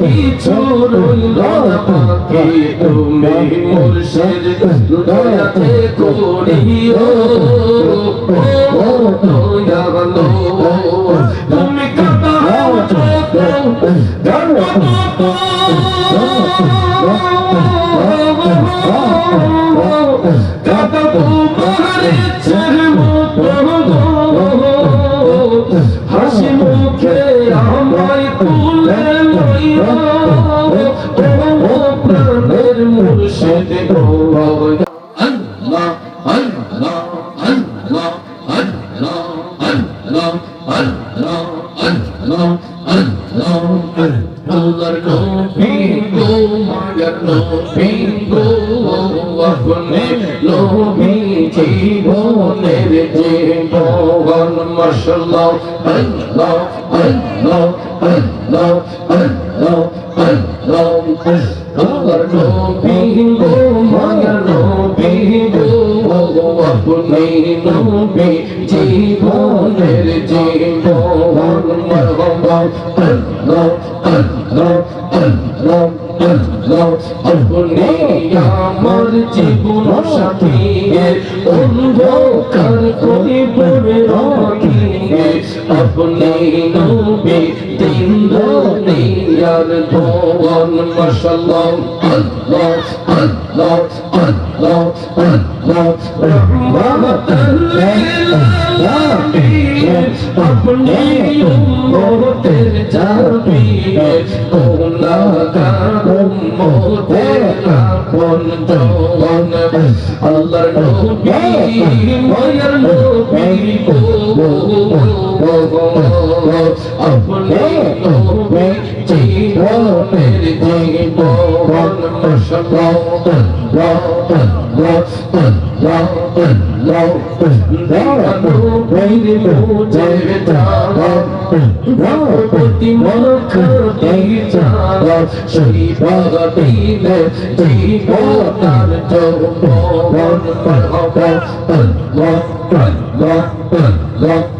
কিছু তুমি মুর্শিদ দয়াতে করিও দয়ালো তুমি কাটাও কাটাও Yeah. লোভী জীবনের যে মোহন মশলা আল্লাহ আল্লাহ আল্লাহ আল্লাহ আল্লাহ আমার লোভী মোহন লোভী আপনি লোভী জীবনের যে মোহন মশলা আল্লাহ আল্লাহ আল্লাহ আল্লাহ আমার জীবন সাথী অন্ধকার করিবে রাখি আপনি নবী তিন দুনিয়ার ধোয়ান মাশাআল্লাহ আল্লাহ আল্লাহ আল্লাহ আল্লাহ। রহমাতাল লিল আলামিন আপনি উম্মতের জামি গুনাহগার উম্মতের আপন জওয়ান আল্লাহর Lock, lock, lock, lock,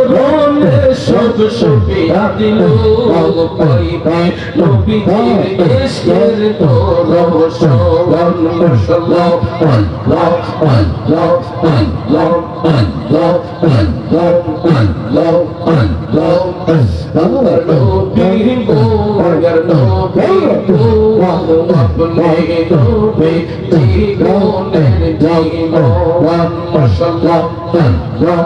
আল্লাহ নবীর মুজের জাওয়ান ভগবতী মনখাতে যাওয়া সেই বাগাতিলে জীবনার যৌবন মারহাবা আল্লাহ আল্লাহ আল্লাহ আল্লাহ এই নবীর মুজের জাওয়ান ভগবতী মনখাতে যাওয়া সেই বাগাতিলে জীবনার যৌবন মারহাবা মনগত জাহাজ চরণে সব সুবিধা দিল পাইবে নবীজির ইশকের তোর সবন মাশাআল্লাহ আল্লাহ আল্লাহ আল্লাহ আল্লাহ আল্লাহ আল্লাহ আল্লাহ আল্লাহ নবী গো মায়ার নবী গো আপনি নবী জীবনের জীবন মাশাআল্লাহ আল্লাহ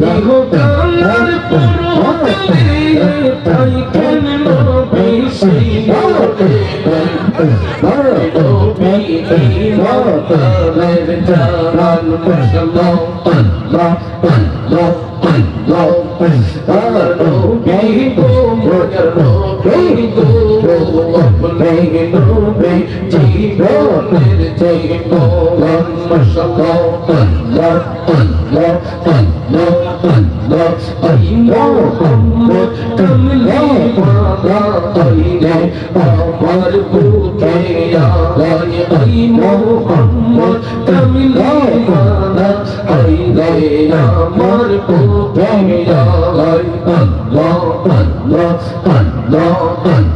ইহ Hey, মেহনুবে জীবনের জন্য মশাল্লাহ আল্লাহ আল্লাহ আল্লাহ আল্লাহ আল্লাহ তুমি মারা কইলে আমার বুকে আলাই আই মোহাম্মদ তুমি মারা কইলে আমার বুকে আলাই আল্লাহ আল্লাহ আল্লাহ আল্লাহ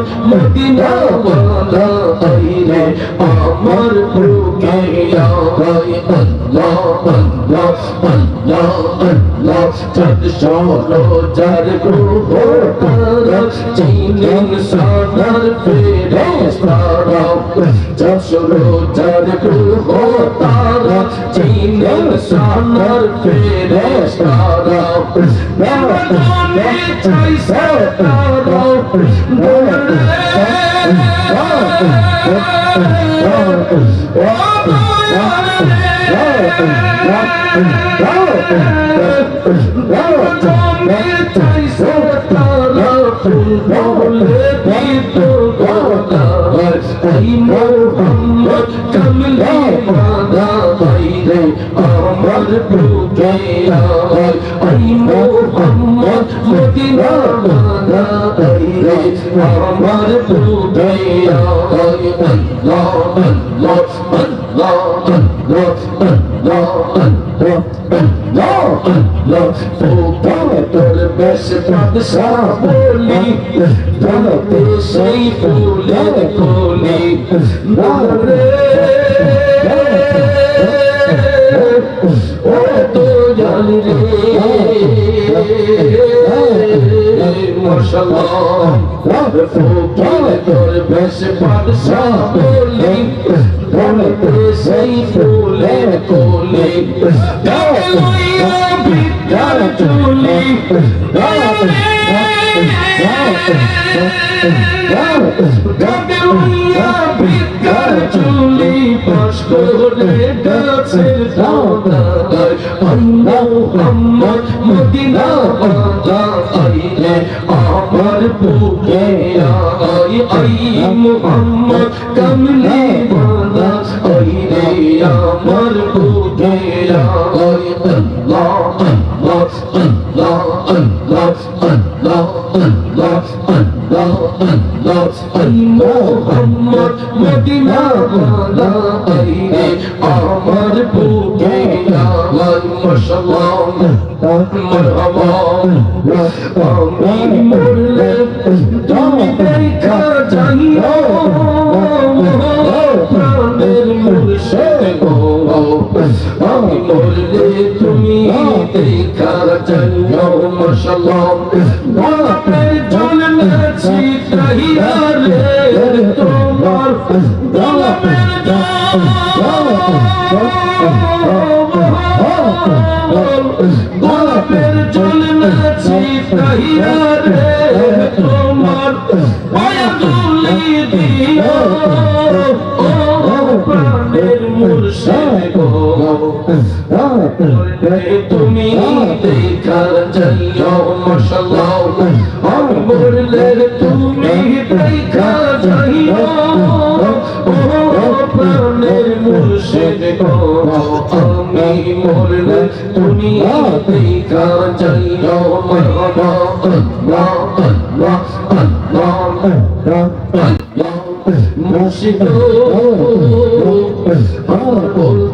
মদিনা মৌলা তাইরে আমার বুকে লাগাই আল্লাহ আল্লাহ আল্লাহ আল্লাহ চাঁদ শোনো যার গ্রহ তারা চিনেন সাদার ফেরেস্তারা চাঁদ শোনো যার গ্রহ তারা চিনেন সাদার ফেরেস্তারা মেরা তুমি চাই সাদারা Oh, Oh, সব কোকিল তোর বেশে বাদশা বলি বলতে সেই ফুলে কোলে ডাকে লইয়া ভিক্ষার চুলি পাশ করে ডাছে মোহাম্মদ কমলি বাজা আইলে আমার বুকে আই আল্লাহ আল্লাহ আল্লাহ আল্লাহ আল্লাহ আল্লাহ আল্লাহ আল্লাহ আই মোহাম্মদ মদিনা বাজা আইলে আমার বুকে আই মাশাআল্লাহ মারহাবা আমি গোলাপের চলে নাচি তাহিয়া রে তোমার তুমি দেখার জন্য মশলা বললে তুমি দেখার জন্য ও প্রাণের মুর্শিদ আমি বললে তুমি দেখার জন্য মশলা মুর্শিদ আমার বল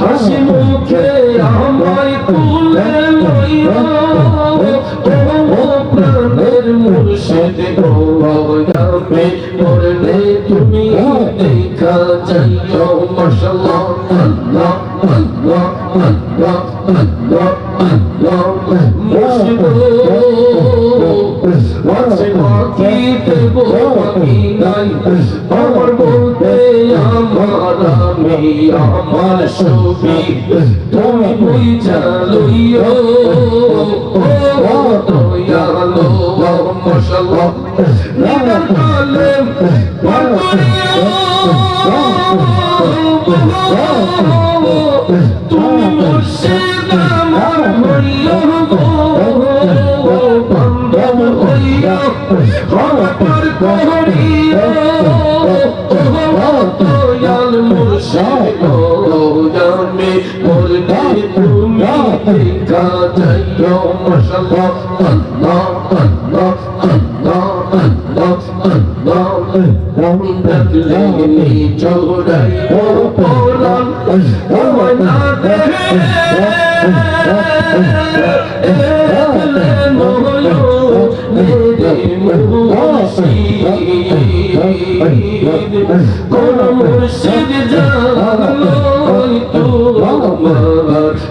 হাসি মুখে আমায় তুলে প্রাণের মুর্শিদ গো বাবা মরলে তুমি দেখা যাইও আমি আমার ছবি তুমি বুঝা লইও ও দয়ালো মাশাআল্লাহ নিদান কালেম তুমি মুর্শিদ আমার হইও চাইও মাশাআল্লাহ আল্লাহ আল্লাহ আল্লাহ আল্লাহ আল্লাহ ডাকলে নি চৌড়াই ও পরাণ তোমায় না কোন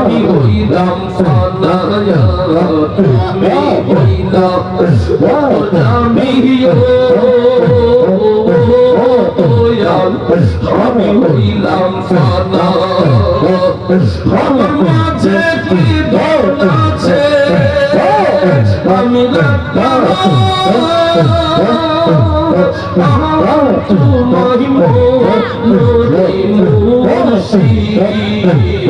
আমি হইলাম ফানা আমার মাঝে কি দৌড় আছে আমি তোমারি কোন মুর্শিদ জানলোই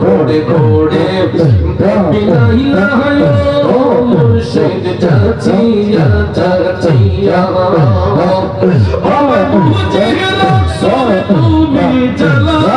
ঘোড়ে ঘোড়ে মুর্শিদ চাচিয়া চাচিয়া তুমি চলা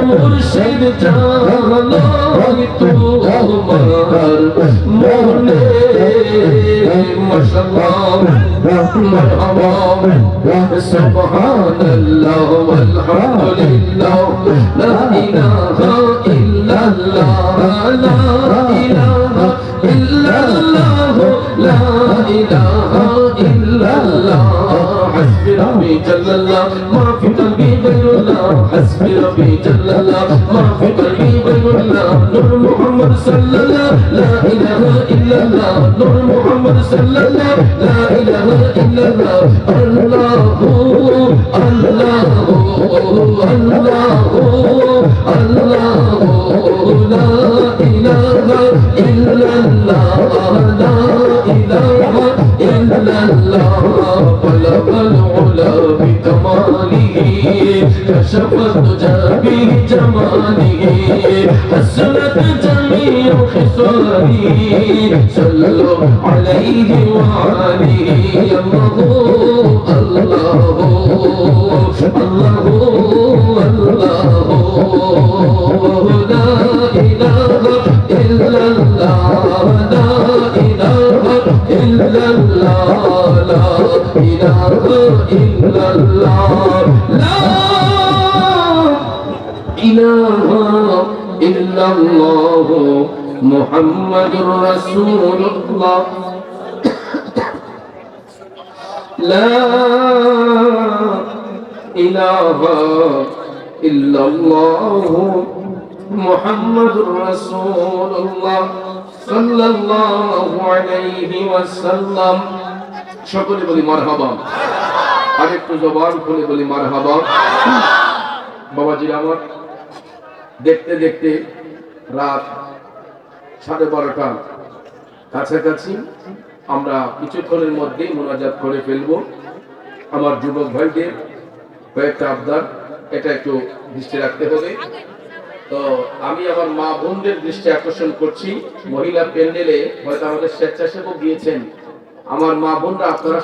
জানলোই তোমার মোহনে লাগলে চৌড়াই পরাণ তোমায় না দেখলে নয়নে মুর্শিদ করম মুর্শিদ জানলোই তোমার মোহনে মাশাআল্লাহ مرحبا سبحان الله والحمد لله لا إله إلا الله لا إله إلا الله لا إله إلا الله حسبي ربي جل الله حسبي ربي جل الله ما في قلبي غير الله نور محمد صلى الله لا إله إلا الله نور محمد صلى الله لا إله إلا الله الله الله الله الله لا إله إلا الله لا إله إلا الله بلغ العلا بكماله كشف الدجى بجماله حسنت جميع خصاله صلوا عليه وعليه الله الله الله لا إله إلا الله لا إله إلا الله لا إله إلا الله لا إله إلا الله محمد ইলাহা ইল্লাল্লাহ মুহাম্মাদুর রাসূলুল্লাহ লা ইলাহা ইল্লাল্লাহ মুহাম্মাদুর রাসূলুল্লাহ সাল্লাল্লাহু আলাইহি ওয়াসাল্লাম সকলে বলি মারহাবা। আরেকটু জবান খুলে বলি মারহাবা। বাবাজি আমার দেখতে দেখতে রাত সাড়ে বারোটা কাছাকাছি। আমরা কিছুক্ষণের মধ্যেই মোনাজাত করে ফেলব। আমার যুবক ভাইদের কয়েকটা আবদার, এটা একটু দৃষ্টি রাখতে হবে। তো আমি আমার মা বোনদের দৃষ্টি আকর্ষণ করছি। মহিলা প্যান্ডেলে হয়তো আমাদের স্বেচ্ছাসেবক গিয়েছেন। আমার মা বোনরা আপনারা